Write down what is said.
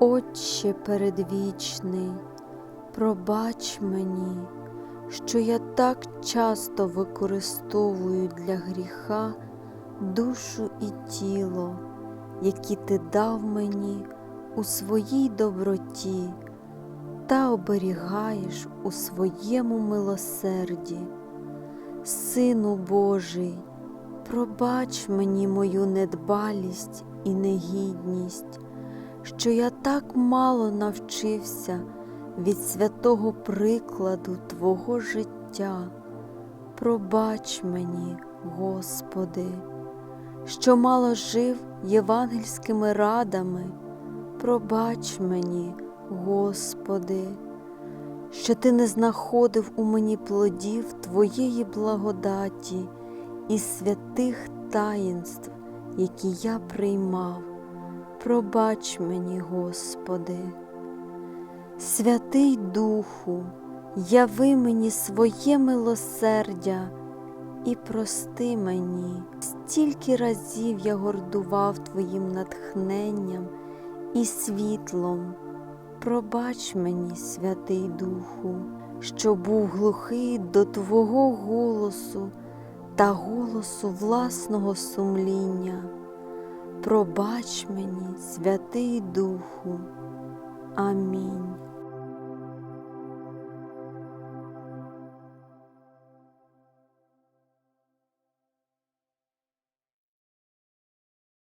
Отче передвічний, пробач мені, що я так часто використовую для гріха душу і тіло, які ти дав мені у своїй доброті та оберігаєш у своєму милосерді. Сину Божий, пробач мені мою недбалість і негідність, що я так мало навчився від святого прикладу Твого життя. Пробач мені, Господи, що мало жив євангельськими радами, пробач мені, Господи, що Ти не знаходив у мені плодів Твоєї благодаті і святих таїнств, які я приймав. Пробач мені, Господи. Святий Духу, яви мені своє милосердя і прости мені, стільки разів я гордував Твоїм натхненням і світлом. Пробач мені, Святий Духу, що був глухий до Твого голосу та голосу власного сумління. Пробач мені, Святий Духу. Амінь.